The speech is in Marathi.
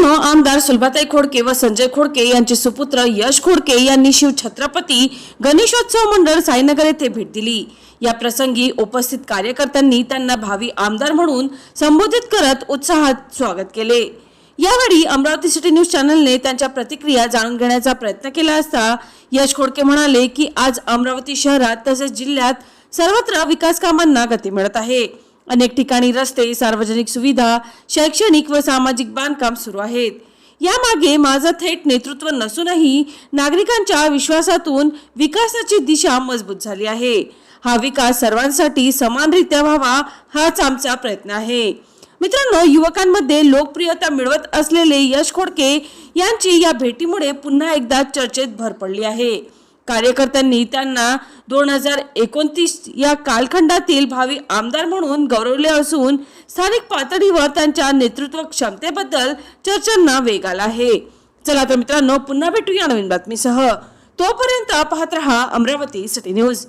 मित्रांनो आमदार सुलभाताई खोडके व संजय खोडके यांचे सुपुत्र यश खोडके यांनी शिव छत्रपती गणेशोत्सव मंडळ साईनगर येथे भेट दिली. या प्रसंगी उपस्थित कार्यकर्त्यांनी त्यांना भावी आमदार म्हणून संबोधित करत उत्साहात स्वागत केले. यावेळी अमरावती सिटी न्यूज चॅनलने त्यांच्या प्रतिक्रिया जाणून घेण्याचा प्रयत्न केला असता यश खोडके म्हणाले की आज अमरावती शहरात तसेच जिल्ह्यात सर्वत्र विकास कामांना गती मिळत आहे. अनेक ठिकाणी रस्ते सार्वजनिक सुविधा शैक्षणिक व सामाजिक बांधकाम सुरू आहेत. यामागे माझं थेट नेतृत्व नसूनही नागरिकांच्या विश्वासातून विकासाची दिशा मजबूत झाली आहे. हा विकास सर्वांसाठी समानरित्या व्हावा हाच आमचा प्रयत्न आहे. मित्रांनो युवकांमध्ये लोकप्रियता मिळवत असलेले यश खोडके यांची या भेटीमुळे पुन्हा एकदा चर्चेत भर पडली आहे. कार्यकर्त्यांनी त्यांना दोन हजार एकोणतीस या कालखंडातील भावी आमदार म्हणून गौरवले असून स्थानिक पातळीवर त्यांच्या नेतृत्व क्षमतेबद्दल चर्चांना वेग आला आहे. चला तर मित्रांनो पुन्हा भेटूया नवीन बातमीसह. तोपर्यंत पाहत रहा अमरावती सिटी न्यूज.